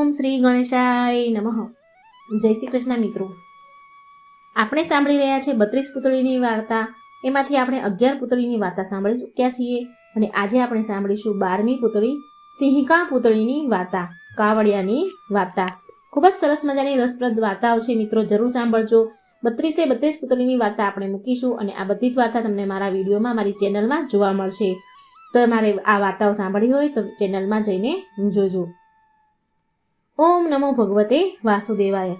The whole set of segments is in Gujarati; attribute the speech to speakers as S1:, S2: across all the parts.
S1: ઓમ શ્રી ગણેશાય નમઃ. જય શ્રી કૃષ્ણ મિત્રો. આપણે સાંભળી રહ્યા છે બત્રીસ પુતળીની વાર્તા. એમાંથી આપણે અગિયાર પુતળીની વાર્તા સાંભળી ચૂક્યા છીએ અને આજે આપણે સાંભળીશું બારમી પુતળી સિંહકા પુતળીની વાર્તા, કાવડિયાની વાર્તા. ખૂબ જ સરસ મજાની રસપ્રદ વાર્તાઓ છે મિત્રો, જરૂર સાંભળજો. બત્રીસે બત્રીસ પુતળીની વાર્તા આપણે મૂકીશું અને આ બધી જ વાર્તા તમને મારા વિડીયોમાં, મારી ચેનલમાં જોવા મળશે. તો મારે આ વાર્તાઓ સાંભળી હોય તો ચેનલમાં જઈને જોજો. ઓમ નમો ભગવતે વાસુદેવાય.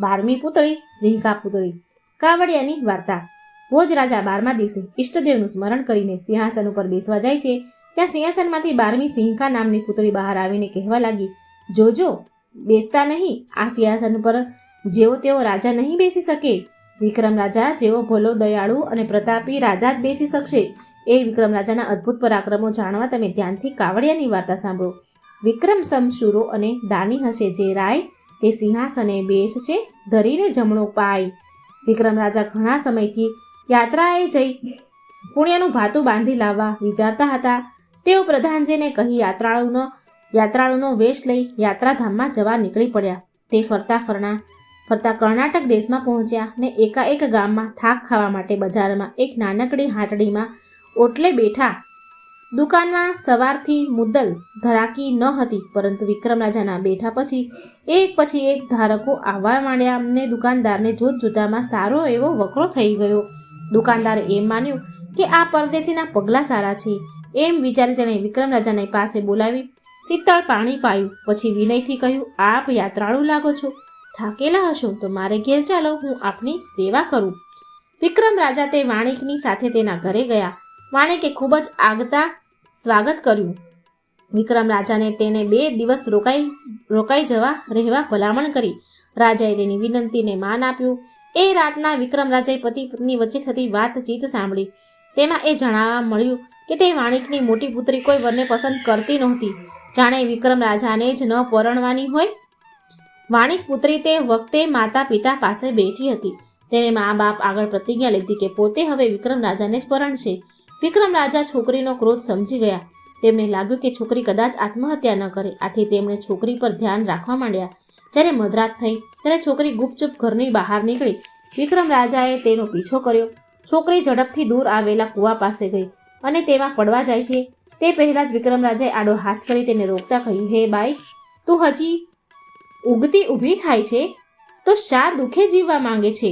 S1: બારમી પુતળી સિંહકા પુતળી. કાવડિયાની વાર્તા. ભોજ રાજા બારમા દિવસે ઈષ્ટદેવનું સ્મરણ કરીને સિંહાસન ઉપર બેસવા જાય છે. ત્યાં સિંહાસનમાંથી બારમી સિંહકા નામની પુતળી બહાર આવીને કહેવા લાગી, જોજો, બેસતા નહીં. આ સિંહાસન ઉપર જેવો તેઓ રાજા નહીં બેસી શકે. વિક્રમ રાજા જેવો ભલો, દયાળુ અને પ્રતાપી રાજા જ બેસી શકશે. એ વિક્રમ રાજાના અદ્ભુત પરાક્રમો જાણવા તમે ધ્યાનથી કાવડિયાની વાર્તા સાંભળો. વિક્રમ સમશુરો અને દાની હશે જે રાય, તે સિંહાસને બેસશે ધરીને જમણો પાય. વિક્રમ રાજા ઘણા સમયથી યાત્રાએ જઈ પુણ્યનું ભાતું બાંધી લાવવા વિચારતા હતા. તેઓ પ્રધાનજીને કહી યાત્રાળુનો યાત્રાળુનો વેશ લઈ યાત્રાધામમાં જવા નીકળી પડ્યા. તે ફરતા ફરણા, ફરતા કર્ણાટક દેશમાં પહોંચ્યા ને એકાએક ગામમાં થાક ખાવા માટે બજારમાં એક નાનકડી હાટડીમાં ઓટલે બેઠા દુકાનમાં સવારથી મુદ્દલ ધરાકી ન હતી, પરંતુ વિક્રમ રાજાના બેઠા પછી એક પછી એક ધારકો આવવા માંડ્યા અને દુકાનદારને જોત જોતામાં સારો એવો વકરો થઈ ગયો. દુકાનદારે એમ માન્યું કે આ પરદેશીના પગલાં સારા છે. એમ વિચારી તેણે વિક્રમ રાજાને પાસે બોલાવી શીતળ પાણી પાયું, પછી વિનયથી કહ્યું, આપ યાત્રાળુ લાગો છો. થાકેલા હશો, તો મારે ઘેર ચાલો, હું આપની સેવા કરું. વિક્રમ રાજા તે વાણિકની સાથે તેના ઘરે ગયા. વાણિકે ખૂબ જ આગતા સ્વાગત કર્યું. વિક્રમ રાજાને તેને બે દિવસ રોકાઈ રોકાઈ જવા, રહેવા ભલામણ કરી. રાજાએ તેની વિનંતીને માન આપ્યું. એ રાતના વિક્રમ રાજાએ પતિ પત્ની વચ્ચે થતી વાતચીત સાંભળી. તેમાં એ જણાવવા મળ્યું કે તે વાણિકની મોટી પુત્રી કોઈ વરને પસંદ કરતી નહોતી. જાણે વિક્રમ રાજાને જ ન પરણવાની હોય? વાણિક પુત્રી તે વખતે માતા પિતા પાસે બેઠી હતી. તેને મા બાપ આગળ પ્રતિજ્ઞા લીધી કે પોતે હવે વિક્રમ રાજાને જ પરણશે. વિક્રમ રાજા છોકરીનો ક્રોધ સમજી ગયા. તેમને લાગ્યું કે છોકરી કદાચ આત્મહત્યા ન કરે. આથી તેમણે છોકરી પર ધ્યાન રાખવા માંડ્યા. જ્યારે મધરાત થઈ, ત્યારે છોકરી ગુપચુપ ઘરની બહાર નીકળી. વિક્રમ રાજાએ તેનો પીછો કર્યો. છોકરી ઝડપથી દૂર આવેલા કૂવા પાસે ગઈ અને તેમાં પડવા જાય છે. તે પહેલાં જ વિક્રમ રાજાએ આડો હાથ કરી તેને રોકતા કહ્યું, હે બાઈ, તું હજી ઉગતી ઊભી થાય છે? તો શા દુઃખે જીવવા માંગે છે?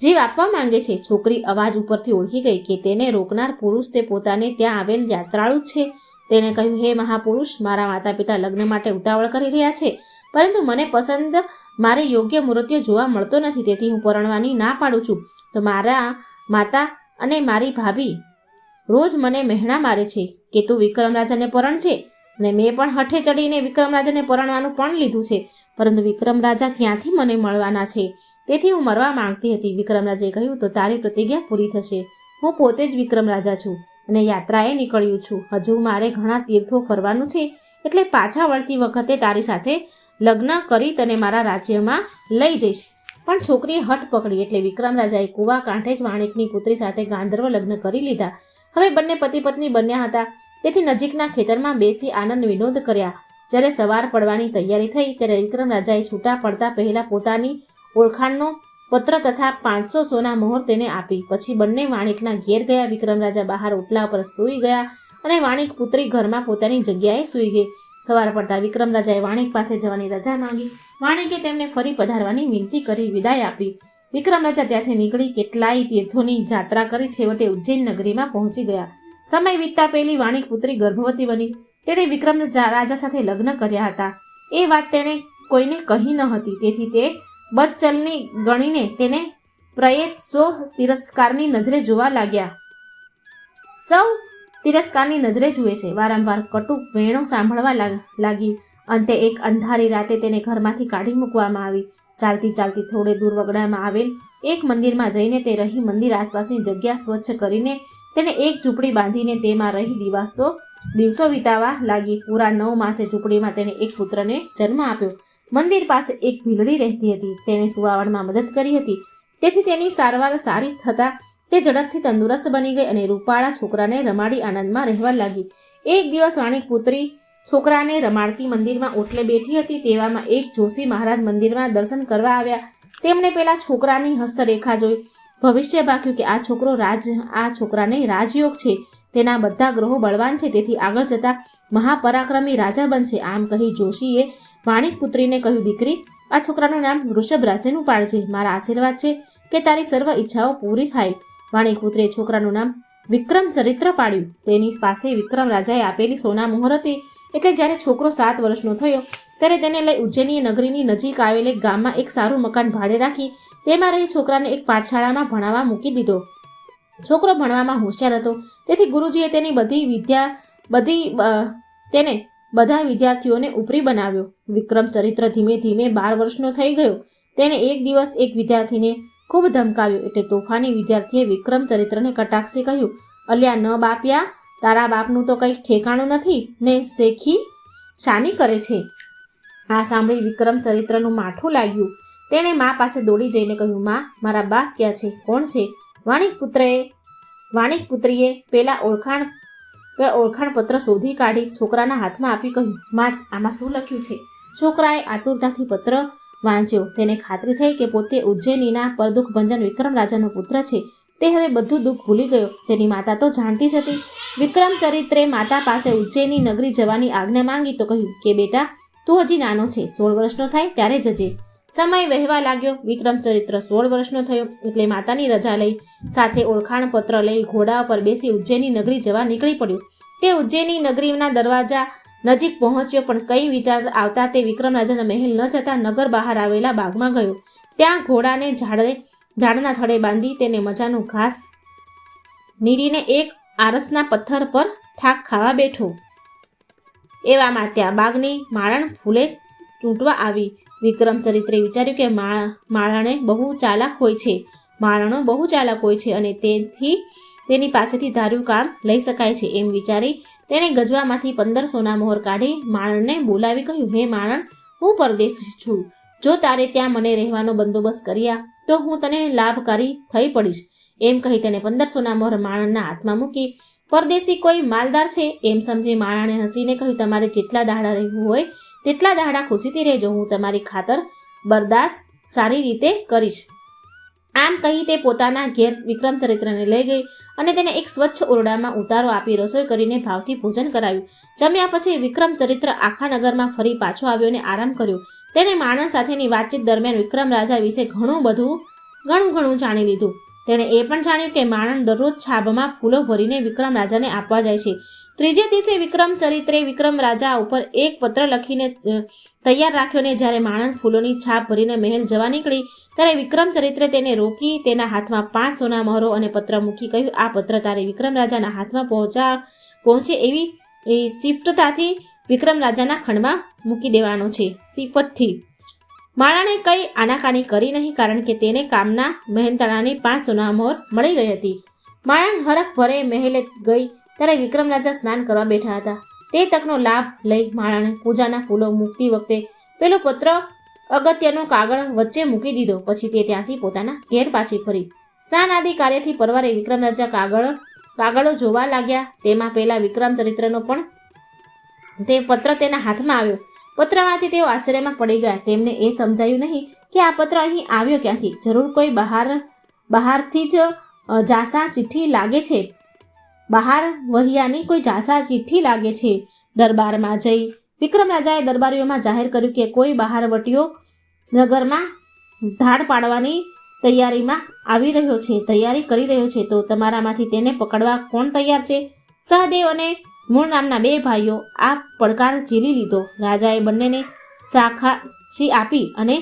S1: જીવ આપવા માંગે છે. છોકરી અવાજ ઉપરથી ઓળખી ગઈ કે તેને રોકનાર પુરુષ તે પોતાને ત્યાં આવેલ યાત્રાળુ છે. તેણે કહ્યું, હે મહાપુરુષ, મારા માતા પિતા લગ્ન માટે ઉતાવળ કરી રહ્યા છે, પરંતુ મને પસંદ મારે યોગ્ય મૂર્તિઓ જોવા મળતો નથી, તેથી હું પરણવાની ના પાડું છું. તો મારા માતા અને મારી ભાભી રોજ મને મહેણા મારે છે. કે તું વિક્રમ રાજાને પરણ છે? અને મેં પણ હઠે ચડીને વિક્રમ રાજાને પરણવાનું પણ લીધું છે. પરંતુ વિક્રમ રાજા ક્યાંથી મને મળવાના છે. તેથી હું મરવા માંગતી હતી વિક્રમ રાજાએ કહ્યું, તો તારી પ્રતિજ્ઞા પૂરી થશે. હું પોતે જ વિક્રમ રાજા છું અને યાત્રાએ નીકળ્યું છું. હજુ મારે ઘણા તીર્થો ફરવાનું છે, એટલે પાછા વળતી વખતે તારી સાથે લગ્ન કરી તને મારા રાજ્યમાં લઈ જઈશ. પણ છોકરીએ હટ પકડી એટલે વિક્રમ રાજાએ કુવા કાંઠે જ વાણિકની પુત્રી સાથે ગાંધર્વ લગ્ન કરી લીધા. હવે બંને પતિ પત્ની બન્યા હતા. તેથી નજીકના ખેતરમાં બેસી આનંદ વિનોદ કર્યા. જ્યારે સવાર પડવાની તૈયારી થઈ, ત્યારે વિક્રમ રાજાએ છૂટા પડતા પહેલા પોતાની ઓળખાણનો પત્ર તથા પાંચસો સોના મોહર તેને આપી. પછી બંને વાણિકના ઘેર ગયા. વિક્રમ રાજા બહાર ઓટલા પર સૂઈ ગયા અને વાણિક પુત્રી ઘરમાં પોતાની જગ્યાએ સૂઈ ગઈ. સવાર પડતા વિક્રમ રાજાએ વાણિક પાસે જવાની રજા માંગી. વાણિકે તેમને ફરી પધારવાની વિનંતી કરી, વિદાય આપી. વિક્રમ રાજા ત્યાંથી નીકળી કેટલાય તીર્થોની જાત્રા કરી છેવટે ઉજ્જૈન નગરીમાં પહોંચી ગયા. સમય વીતતા પહેલી વાણિક પુત્રી ગર્ભવતી બની. તેણે વિક્રમ રાજા સાથે લગ્ન કર્યા હતા. એ વાત તેણે કોઈને કહી ન હતી. તેથી તે બદચલની ગણીને તેને પ્રયત સો તિરસ્કારની નજરે જોવા લાગ્યા. સૌ તિરસ્કારની નજરે જુએ છે. વારંવાર કટુ વેણો સાંભળવા લાગ- અંતે એક અંધારી રાતે તેને ઘરમાંથી કાઢી મૂકવામાં આવી. ચાલતી ચાલતી થોડે દૂર વગડામાં આવેલ એક મંદિરમાં જઈને તે રહી મંદિર આસપાસની જગ્યા સ્વચ્છ કરીને તેને એક ઝૂંપડી બાંધીને તેમાં રહી દિવસો દિવસો વિતાવા લાગી. પૂરા નવ માસે ઝૂંપડીમાં તેણે એક પુત્રને જન્મ આપ્યો. મંદિર પાસે એક ભીલડી રહેતી હતી. તેણે સુવાવડમાં મદદ કરી હતી. તેથી તેની સારવાર સારી થતાં તે ઝડપથી તંદુરસ્ત બની ગઈ અને રૂપાળા છોકરાને રમાડી આનંદમાં રહેવા લાગી. એક દિવસ વાણી પુત્રી છોકરાને રમાડતી મંદિરમાં ઓટલે બેઠી હતી તેવામાં એક જોશી મહારાજ મંદિરમાં દર્શન કરવા આવ્યા. તેમણે પેલા છોકરાની હસ્તરેખા જોઈ. ભવિષ્ય ભાખ્યું કે આ છોકરો રાજ, આ છોકરાને રાજયોગ છે. તેના બધા ગ્રહો બળવાન છે. તેથી આગળ જતા મહાપરાક્રમી રાજા બનશે. આમ કહી જોશીએ વાણિક પુત્રીને કહ્યું, દીકરી, આ છોકરાનું નામ વૃષભ રાશિનું પાડજે મારા આશીર્વાદ છે કે તારી સર્વ ઈચ્છાઓ પૂરી થાય. વાણિક પુત્રે છોકરાનું નામ વિક્રમ ચરિત્ર પાડ્યું. તેની પાસે વિક્રમ રાજાએ આપેલી સોના મોહર હતી. એટલે જ્યારે છોકરો સાત વર્ષનો થયો, ત્યારે તેને લઈ ઉજ્જૈની નગરીની નજીક આવેલ એક ગામમાં એક સારું મકાન ભાડે રાખી તેમાં રહી છોકરાને એક પાઠશાળામાં ભણાવવા મૂકી દીધો. છોકરો ભણવામાં હોશિયાર હતો. તેથી ગુરુજીએ તેની બધી વિદ્યા, બધી તેને બધા વિદ્યાર્થીઓને ઉપરી બનાવ્યો. વિક્રમ ચરિત્ર ધીમે ધીમે બાર વર્ષનો થઈ ગયો. તેણે એક દિવસ એક વિદ્યાર્થીને ખૂબ ધમકાવ્યો એટલે તોફાની વિદ્યાર્થીએ વિક્રમ ચરિત્રને કટાક્ષી કહ્યું, અલ્યા, ન બાપ્યા, તારા બાપનું તો કંઈક ઠેકાણું નથી, ને શેખી શાની કરે છે? આ સાંભળી વિક્રમ ચરિત્રનું માઠું લાગ્યું. તેણે મા પાસે દોડી જઈને કહ્યું, મા, મારા બાપ ક્યાં છે? કોણ છે? વાણિક પુત્રએ વાણિક પુત્રીએ પેલા ઓળખાણ ઓળખાણપત્ર શોધી કાઢી છોકરાના હાથમાં આપી કહ્યું માં આમાં શું લખ્યું છે? છોકરાએ આતુરતાથી પત્ર વાંચ્યો. તેને ખાતરી થઈ કે પોતે ઉજ્જૈનીના પરદુખ ભંજન વિક્રમ રાજાનો પુત્ર છે. તે હવે બધું દુઃખ ભૂલી ગયો. તેની માતા તો જાણતી જ હતી. વિક્રમ ચરિત્રે માતા પાસે ઉજ્જૈની નગરી જવાની આજ્ઞા માંગી તો કહ્યું, કે બેટા, તું હજી નાનો છે. સોળ વર્ષનો થાય, ત્યારે જજે. સમય વહેવા લાગ્યો. વિક્રમ ચરિત્ર સોળ વર્ષનો થયો એટલે માતાની રજા લઈ સાથે ઓળખાણ પત્ર લઈ ઘોડા પર બેસી ઉજ્જૈની નગરી જવા નીકળી પડ્યું. તે ઉજ્જૈની નગરીના દરવાજા નજીક પહોંચ્યો પણ કઈ વિચાર આવતા તે વિક્રમ રાજાના મહેલ ન જતા નગર બહાર આવેલા બાગમાં ગયો. ત્યાં ઘોડાને ઝાડે ઝાડના થડે બાંધી તેને મજાનું ઘાસ નીરીને એક આરસના પથ્થર પર ઠાક ખાવા બેઠો. એવામાં ત્યાં બાગની માળણ ફૂલે ચૂંટવા આવી. વિક્રમ ચરિત્રે વિચાર્યું કે માળાણે બહુ ચાલાક હોય છે. માળાણો બહુ ચાલાક હોય છે અને તેથી તેની પાસેથી ધાર્યું કામ લઈ શકાય છે એમ વિચારી તેણે ગજવામાંથી પંદર સોના મોહર કાઢી માણણને બોલાવી કહ્યું, હે માણણ હું પરદેશી છું. જો તારે ત્યાં મને રહેવાનો બંદોબસ્ત કર્યા, તો હું તને લાભકારી થઈ પડીશ. એમ કહી તેને પંદર સોના મોહર માણણના હાથમાં મૂકી, પરદેશી કોઈ માલદાર છે? એમ સમજી માણણે હસીને કહ્યું, તમારે જેટલા દાડા રહેવું હોય તેટલા દાડા ખુશીથી રહેજો, હું તમારી ખાતર બરદાસ્ત સારી રીતે કરીશ. આમ કહી તે પોતાના ઘેર વિક્રમ ચરિત્રને લઈ ગઈ અને તેને એક સ્વચ્છ ઓરડામાં ઉતારો આપી રસોઈ કરીને ભાવથી ભોજન કરાવ્યું. જમ્યા પછી વિક્રમ ચરિત્ર આખા નગરમાં ફરી પાછો આવ્યો અને આરામ કર્યો. તેણે માણસ સાથેની વાતચીત દરમિયાન વિક્રમ રાજા વિશે ઘણું બધું, ઘણું ઘણું જાણી લીધું. તેણે એ પણ જાણ્યું કે માણસ દરરોજ છાબમાં ફૂલો ભરીને વિક્રમ રાજાને આપવા જાય છે. ત્રીજે દિવસે વિક્રમ ચરિત્રે વિક્રમ રાજા ઉપર એક પત્ર લખીને તૈયાર રાખ્યો ને જ્યારે માણસ ફૂલોની છાપ ભરીને મહેલ જવા નીકળી, ત્યારે વિક્રમ ચરિત્રે તેને રોકી તેના હાથમાં પાંચ સોના મહોરો અને પત્ર મૂકી કહ્યું, આ પત્ર તારે વિક્રમ રાજાના હાથમાં પહોંચા, પહોંચે એવી શિફ્ટતાથી વિક્રમ રાજાના ખંડમાં મૂકી દેવાનો છે સિફતથી માળાને કંઈ આનાકાની કરી નહીં, કારણ કે તેને કામના મહેનતાણાની પાંચ સોના મોર મળી ગઈ હતી. માળાન હરખ ભરે મહેલે ગઈ ત્યારે વિક્રમ રાજા સ્નાન કરવા બેઠા હતા. તે તકનો લાભ લઈ માળાને પૂજાના ફૂલો મૂકતી વખતે પેલો પત્ર અગત્યનો કાગળ વચ્ચે મૂકી દીધો. પછી તે ત્યાંથી પોતાના ઘેર પાછી ફરી. સ્નાન આદિ કાર્યથી પરવારે વિક્રમ રાજા કાગળ, કાગળો જોવા લાગ્યા. તેમાં પેલા વિક્રમ ચરિત્રનો પણ તે પત્ર તેના હાથમાં આવ્યો. પત્ર વાંચી તેઓ આશ્ચર્યમાં પડી ગયા. તેમને એ સમજાયું નહીં કે આ પત્ર અહીં આવ્યો ક્યાંથી? જરૂર કોઈ બહાર, બહારથી જ જાસા ચિઠ્ઠી લાગે છે? બહાર વહિયાની કોઈ જાસા ચિઠ્ઠી લાગે છે. દરબારમાં જઈ વિક્રમ રાજાએ દરબારીઓમાં જાહેર કર્યું કે કોઈ બહારવટીઓ નગરમાં ધાડ પાડવાની તૈયારીમાં આવી રહ્યો છે, તૈયારી કરી રહ્યો છે, તો તમારામાંથી તેને પકડવા કોણ તૈયાર છે? સહદેવ અને મૂળ નામના બે ભાઈઓ આ પડકાર ઝીલી લીધો. રાજાએ બંનેને શાખાશી આપી અને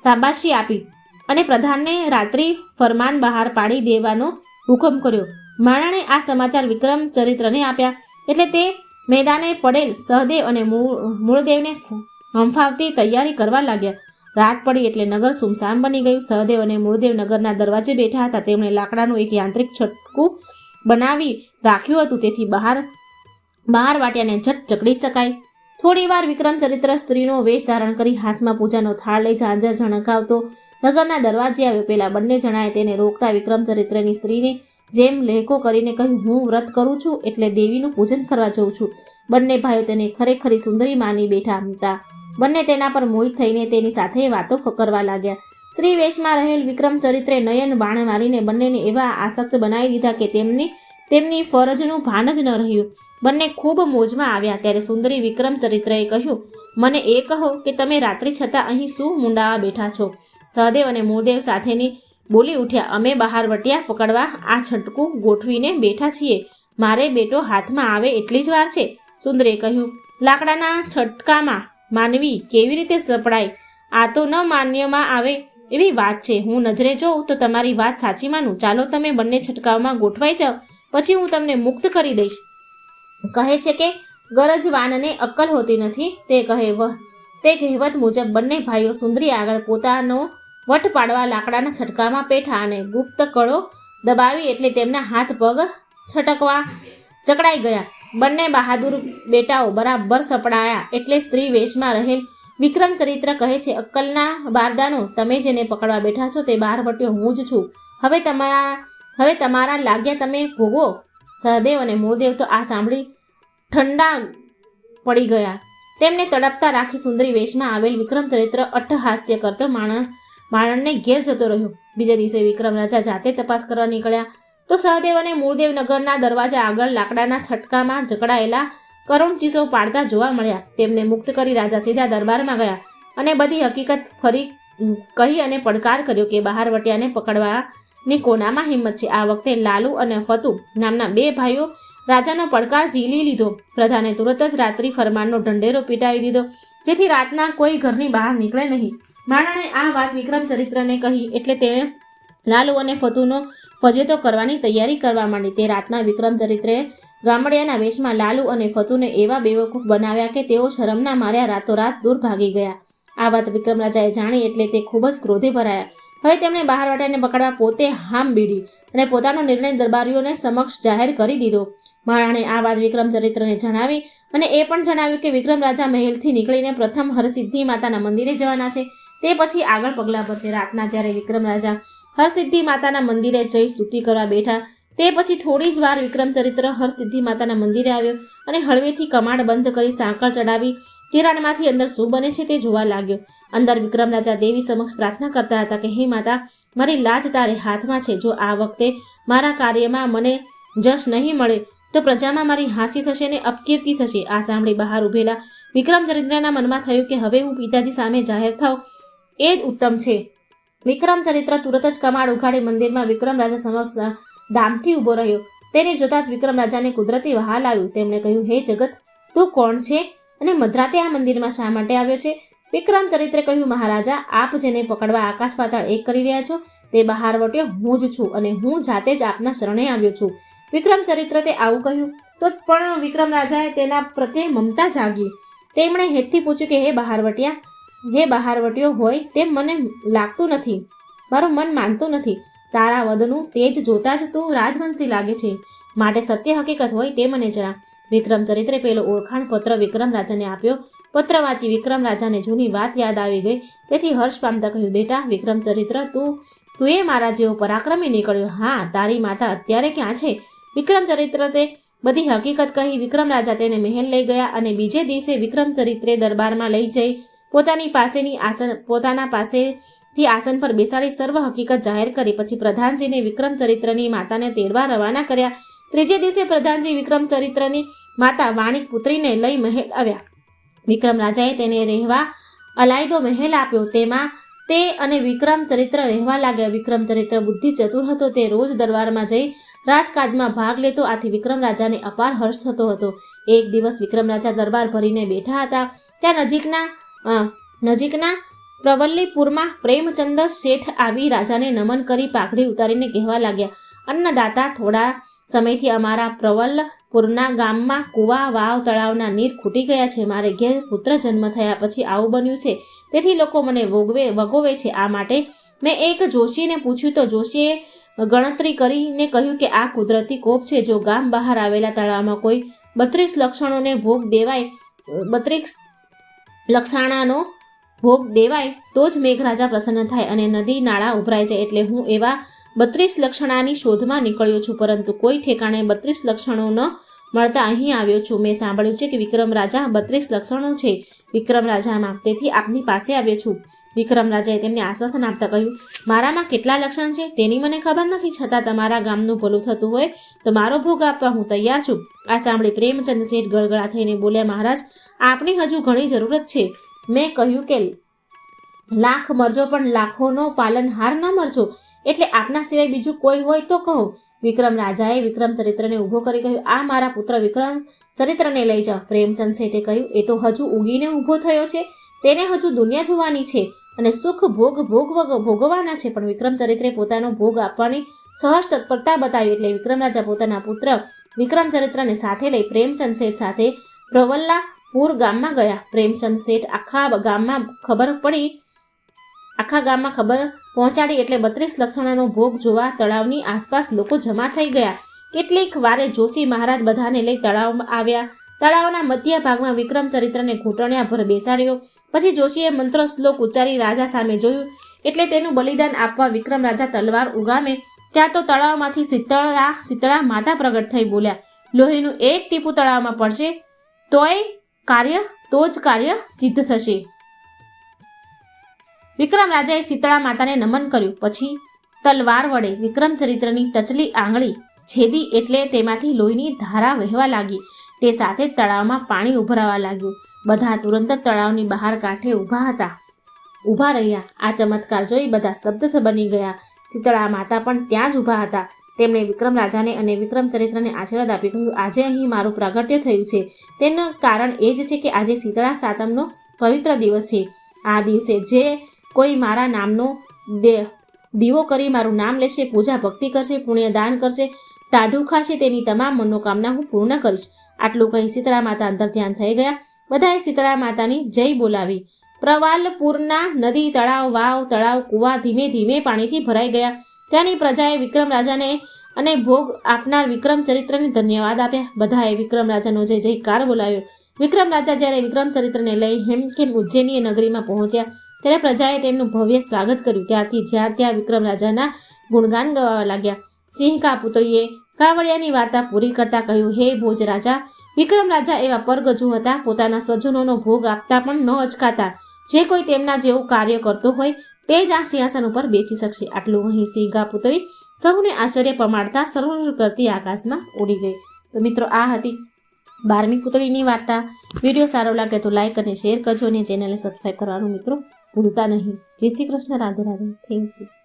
S1: શાબાશી આપી અને પ્રધાનને રાત્રિ ફરમાન બહાર પાડી દેવાનો હુકમ કર્યો. માણાણે આ સમાચાર વિક્રમ ચરિત્રને આપ્યા એટલે તે મેદાને પડેલ સહદેવ અને મૂળ, મૂળદેવને હંફાવતી તૈયારી કરવા લાગ્યા. રાત પડી એટલે નગર સુમસામ બની ગયું. સહદેવ અને મૂળદેવ નગરના દરવાજે બેઠા હતા. તેમણે લાકડાનું એક યાંત્રિક છટકું બનાવી રાખ્યું હતું. તેથી બહાર બહાર વાટ્યાને ઝટ ચકડી શકાય. થોડી વાર વિક્રમ ચરિત્ર સ્ત્રીનો વેશ ધારણ કરી હાથમાં પૂજાનો થાળ લઈ ઝાંઝર ઝણકાવતો નગરના દરવાજે આવ્યો. પેલા બંને જણાએ તેને રોકતા વિક્રમ ચરિત્રની સ્ત્રીને જેમ લહેકો કરીને કહ્યું, હું વ્રત કરું છું એટલે દેવીનું પૂજન કરવા જઉં છું. બંને ભાઈઓ તેને ખરેખરી સુંદરી માની બેઠા હતા. બંને તેના પર મોહિત થઈને તેની સાથે વાતો કરવા લાગ્યા. સ્ત્રી વેશમાં રહેલ વિક્રમ ચરિત્રે નયન બાણ મારીને બંનેને એવા આસક્ત બનાવી દીધા કે તેમની તેમની ફરજનું ભાન જ ન રહ્યું. બંને ખૂબ મોજમાં આવ્યા ત્યારે સુંદરી વિક્રમ ચરિત્રએ કહ્યું, મને એ કહો કે તમે રાત્રિ છતાં અહીં શું મુંડાવા બેઠા છો? સહદેવ અને મૂળદેવ સાથેની બોલી ઉઠ્યા, અમે બહાર વટિયા પકડવા આ છટકું ગોઠવીને બેઠા છીએ. મારે બેટો હાથમાં આવે એટલી જ વાર છે. સુંદરે કહ્યું, લાકડાના છટકામાં માનવી કેવી રીતે સપડાય? આ તો ન માન્યમાં આવે એવી વાત છે. હું નજરે જોઉં તો તમારી વાત સાચી માનું. ચાલો તમે બંને છટકાવમાં ગોઠવાઈ જાઓ. પછી હું તમને મુક્ત કરી દઈશ. કહે છે કે ગરજવાનને અક્કલ હોતી નથી. તે કહે, વહ. તે કહેવત મુજબ બંને ભાઈઓ સુંદરી આગળ પોતાનો વટ પાડવા લાકડાના છટકામાં પેઠા અને ગુપ્ત કળો દબાવી એટલે તેમના હાથ પગ છટકવા ચકડાઈ ગયા. બંને બહાદુર બેટાઓ બરાબર સપડાયા એટલે સ્ત્રી વેશમાં રહેલ વિક્રમ ચરિત્ર કહે છે, અક્કલના બારદાનો, તમે જેને પકડવા બેઠા છો તે બાર વટ્યો હું જ છું. હવે તમારા હવે તમારા લાગ્યા તમે ભોગવો સહદેવ અને મૂળદેવ તો આ સાંભળી ઠંડા પડી ગયા. તેમને તડપતા રાખી સુંદરી વેશમાં આવેલ વિક્રમ ચરિત્ર અટ્ટહાસ્ય કરતો માણસ માણસને ઘેર જતો રહ્યો. બીજા દિવસે વિક્રમ રાજા જાતે તપાસ કરવા નીકળ્યા. તો સહદેવ અને મૂળદેવનગરના દરવાજા આગળ લાકડાના છટકામાં જકડાયેલા કરુણ ચીસો પાડતા જોવા મળ્યા. તેમને મુક્ત કરી રાજા સીધા દરબારમાં ગયા અને બધી હકીકત ફરી કહી અને પડકાર કર્યો કે બહાર વટિયાને પકડવાની કોનામાં હિંમત છે. આ વખતે લાલુ અને ફતુ નામના બે ભાઈઓ રાજાનો પડકાર ઝીલી લીધો. પ્રધાને તુરત જ રાત્રિ ફરમાનનો ઢંઢેરો પીટાવી દીધો, જેથી રાતના કોઈ ઘરની બહાર નીકળે નહીં. માણણે આ વાત વિક્રમ ચરિત્રને કહી એટલે તેણે લાલુ અને ફતુનો ફજેતો કરવાની તૈયારી કરવા માંડી. તે રાતના વિક્રમ ચરિત્રે ગામડિયાના વેશમાં લાલુ અને ફતુને એવા બેવકૂફ બનાવ્યા કે તેઓ શરમના માર્યા રાતોરાત દૂર ભાગી ગયા. આ વાત વિક્રમ રાજાએ જાણી એટલે તે ખૂબ જ ક્રોધે ભરાયા. હવે તેમણે બહાર વાટાને પકડવા પોતે હામ બીડી અને પોતાનો નિર્ણય દરબારીઓને સમક્ષ જાહેર કરી દીધો. મહારાણે આ વાત વિક્રમ ચરિત્રને જણાવી અને એ પણ જણાવ્યું કે વિક્રમ રાજા મહેલથી નીકળીને પ્રથમ હરસિદ્ધિ માતાના મંદિરે જવાના છે. તે પછી આગળ પગલાં ભરશે. રાતના જ્યારે વિક્રમ રાજા હરસિદ્ધિ માતાના મંદિરે જઈ સ્તુતિ કરવા બેઠા, તે પછી થોડી જ વાર વિક્રમ ચરિત્ર હરસિદ્ધિ માતાના મંદિરે આવ્યો અને હળવેથી કમાડ બંધ કરી સાંકળ ચડાવી તિરાણમાંથી અંદર શું બને છે તે જોવા લાગ્યો. અંદર વિક્રમ રાજા દેવી સમક્ષ પ્રાર્થના કરતા હતા કે, હે માતા, મારી લાજ તારે હાથમાં છે. જો આ વખતે મારા કાર્યમાં મને જશ નહીં મળે, તો પ્રજામાં મારી હાંસી થશે ને અપકીર્તિ થશે. આ સાંભળી બહાર ઉભેલા વિક્રમ ચરિત્રના મનમાં થયું કે, હવે હું પિતાજી સામે જાહેર થાઉં એ જ ઉત્તમ છે. વિક્રમ ચરિત્ર તુરત જ કમાડ ઉઘાડી મંદિરમાં વિક્રમ રાજા સમક્ષ દામથી ઊભો રહ્યો. તેને જોતા જ વિક્રમ રાજાને કુદરતી વહાલ આવ્યું. તેમણે કહ્યું, હે જગત, તું કોણ છે? અને મધરાતે આ મંદિરમાં શા માટે આવ્યો છે? વિક્રમ ચરિત્રે કહ્યું, મહારાજા, આપ જેને પકડવા આકાશ પાતાળ એક કરી રહ્યા છો, તે બહાર વટ્યો હું જ છું અને હું જાતે જ આપના શરણે આવ્યો છું. વિક્રમ ચરિત્ર તે આવું કહ્યું. તો પણ વિક્રમ રાજાએ તેના પ્રત્યે મમતા જાગી. તેમણે હેતથી પૂછ્યું કે, હે બહારવટિયા હે બહારવટીયો હોય તેમ મને લાગતું નથી. મારું મન માનતું નથી. તારા વદનું તેજ જોતા જ તું રાજવંશી લાગે છે. માટે સત્ય હકીકત હોય તે મને જણા વિક્રમ ચરિત્રે પેલો ઓળખાણ પત્ર વિક્રમ રાજાને આપ્યો. પત્ર વાંચી વિક્રમ રાજાને જૂની વાત યાદ આવી ગઈ. તેથી હર્ષ પામતા કહ્યું, બેટા, વિક્રમ ચરિત્ર, તું તું એ મારા જેવો પરાક્રમી નીકળ્યો. હા, તારી માતા અત્યારે ક્યાં છે? વિક્રમ ચરિત્ર તે બધી હકીકત કહી વિક્રમ રાજા તેને મહેલ લઈ ગયા અને બીજે દિવસે વિક્રમ ચરિત્રે દરબારમાં લઈ જઈ. પોતાની પાસેની આસન પોતાના પાસેથી આસન પર બેસાડી સર્વ હકીકત જાહેર કરી. પછી પ્રધાનજીને વિક્રમ ચરિત્રની માતાને તેડવા રવાના કર્યા. ત્રીજે દિવસે પ્રધાનજી વિક્રમ ચરિત્રની માતા વાણી પુત્રીને લઈ મહેલ આવ્યા. વિક્રમ રાજાએ તેને રહેવા અલાયદો મહેલ આપ્યો. તેમાં તે અને વિક્રમ ચરિત્ર રહેવા લાગ્યા. વિક્રમ ચરિત્ર બુદ્ધિ ચતુર હતો. તે રોજ દરબારમાં જઈ રાજકાજમાં ભાગ લેતો. આથી વિક્રમ રાજાને અપાર હર્ષ થતો હતો. એક દિવસ વિક્રમ રાજા દરબાર ભરીને બેઠા હતા. ત્યાં નજીકના નજીકના પ્રવલ્લીપુરમાં પ્રેમચંદ શેઠ આવી રાજાને નમન કરી પાઘડી ઉતારીને કહેવા લાગ્યા, અન્નદાતા, થોડા સમયથી અમારા પ્રવલ્લપુરના ગામમાં કુવા, વાવ તળાવના નીર ખૂટી ગયા છે. મારે ઘેર પુત્ર જન્મ થયા પછી આવું બન્યું છે. તેથી લોકો મને વોગવે, વગોવે છે. આ માટે મેં એક જોશીને પૂછ્યું. તો જોશીએ ગણતરી કરીને કહ્યું કે આ કુદરતી કોપ છે. જો ગામ બહાર આવેલા તળાવમાં કોઈ બત્રીસ લક્ષણોને ભોગ દેવાય બત્રીસ લક્ષાણાનો ભોગ દેવાય તો જ મેઘરાજા પ્રસન્ન થાય અને નદી નાળા ઉભરાય જાય એટલે હું એવા બત્રીસ લક્ષણાની શોધમાં નીકળ્યો છું. પરંતુ કોઈ ઠેકાણે બત્રીસ લક્ષણો ન મળતા અહીં આવ્યો છું. મેં સાંભળ્યું છે કે વિક્રમ રાજા બત્રીસ લક્ષણો છે. વિક્રમ રાજામાં તેથી આપની પાસે આવ્યો છું. વિક્રમ રાજાએ તેમને આશ્વાસન આપતા કહ્યું, મારામાં કેટલા લક્ષણ છે? તેની મને ખબર નથી. છતાં તમારા ગામનું ભલું થતું હોય તો મારો ભોગ આપવા હું તૈયાર છું. આ સાંભળી પ્રેમચંદ શેઠ ગળગળા થઈને બોલ્યા, મહારાજ આપની હજુ ઘણી જરૂરત છે. મેં કહ્યું કે લાખ મરજો પણ લાખોનો પાલનહાર ન મરજો. એટલે આપના સિવાય બીજું કોઈ હોય તો કહો. વિક્રમ રાજાએ વિક્રમ ચરિત્રને ઊભો કરી કહ્યું, આ મારા પુત્ર વિક્રમ ચરિત્રને લઈ જાઓ. પ્રેમચંદ શેઠે કહ્યું, એ તો હજુ ઉગીને ઊભો થયો છે. તેને હજુ દુનિયા જોવાની છે અને સુખ ભોગ ભોગ ભોગવવાના છે. પણ વિક્રમ ચરિત્રે પોતાનો ભોગ આપવાની સહજ તત્પરતા બતાવી એટલે વિક્રમ રાજા પોતાના પુત્ર વિક્રમ ચરિત્રને સાથે લઈ પ્રેમચંદ શેઠ સાથે પ્રવલ્લાપુર ગામમાં ગયા. પ્રેમચંદ શેઠ આખા ગામમાં ખબર પડી. આખા ગામમાં ખબર પહોંચાડી એટલે બત્રીસ લક્ષણોનો ભોગ જોવા તળાવની આસપાસ લોકો જમા થઈ ગયા. કેટલીક વારે જોશી મહારાજ બધાને લઈ તળાવમાં આવ્યા. તળાવના મધ્ય ભાગમાં વિક્રમ ચરિત્રને ઘૂંટણ્યા ભર બેસાડ્યો. પછી જોશીએ મંત્ર શ્લોક ઉચ્ચારી રાજા સામે જોયું. એટલે તેનું બલિદાન આપવા વિક્રમ રાજા તલવાર ઉગામે. ત્યાં તો તળાવમાંથી શીતળા શીતળા માતા પ્રગટ થઈ બોલ્યા. લોહીનું એક ટીપું તળાવમાં પડશે? તોય કાર્ય? તો જ કાર્ય સિદ્ધ થશે. વિક્રમ રાજાએ શીતળા માતાને નમન કર્યું. પછી તલવાર વડે વિક્રમ ચરિત્રની ટચલી આંગળી છેદી એટલે તેમાંથી લોહીની ધારા વહેવા લાગી. તે સાથે તળાવમાં પાણી ઉભરાવા લાગ્યું. બધા તુરંત તળાવની બહાર કાંઠે ઊભા હતા. ઊભા રહ્યા. આ ચમત્કાર જોઈ બધા સ્તબ્ધ બની ગયા. શીતળા માતા પણ ત્યાં જ ઊભા હતા. તેમણે વિક્રમ રાજાને અને વિક્રમ ચરિત્રને આશીર્વાદ આપી કહ્યું, આજે અહીં મારું પ્રાગટ્ય થયું છે. તેનું કારણ એ જ છે કે આજે શીતળા સાતમનો પવિત્ર દિવસ છે. આ દિવસે જે કોઈ મારા નામનો દીવો કરી મારું નામ લેશે, પૂજા ભક્તિ કરશે પુણ્ય દાન કરશે ટાઢું ખાશે, તેની તમામ મનોકામના હું પૂર્ણ કરીશ. આટલું કહી શીતળા માતા અંતર ધ્યાન થઈ ગયા. બધાએ શીતળા માતાની જય બોલાવી. પ્રવાલપુરના નદી તળાવ, વાવ તળાવ, કુવા ધીમે ધીમે પાણીથી ભરાઈ ગયા. ત્યાંની પ્રજાએ વિક્રમ રાજાને અને ભોગ આપનાર વિક્રમ ચરિત્રને ધન્યવાદ આપ્યા. બધાએ વિક્રમ રાજાનો જય જયકાર બોલાવ્યો. વિક્રમ રાજા જ્યારે વિક્રમ ચરિત્રને લઈ હેમખેમ ઉજ્જૈની નગરીમાં પહોંચ્યા, ત્યારે પ્રજાએ તેમનું ભવ્ય સ્વાગત કર્યું. ત્યારથી જ્યાં ત્યાં વિક્રમ રાજાના ગુણગાન ગવાવા લાગ્યા. સિંહ કા પુત્રીએ કાવડિયાની વાર્તા પૂરી કરતા કહ્યું, હે ભોજ રાજા, વિક્રમ રાજા એવા પરગજુ હતા. પોતાના સ્વજનોનો ભોગ આપતા પણ ન અચકાતા. જે કોઈ તેમના જેવું કાર્ય કરતો હોય તે જ આ સિંહાસન ઉપર બેસી શકશે. આટલું અહીં સિંહકા પુતળી સૌને આશ્ચર્ય પમાડતા સરળ કરતી આકાશમાં ઉડી ગઈ. તો મિત્રો, આ હતી બારમી પુતળીની વાર્તા. વીડિયો સારો લાગે તો લાઇક અને શેર કરજો અને ચેનલને સબસ્ક્રાઈબ કરવાનું મિત્રો ભૂલતા નહીં. જય શ્રી કૃષ્ણ, રાધે રાધે. Thank you.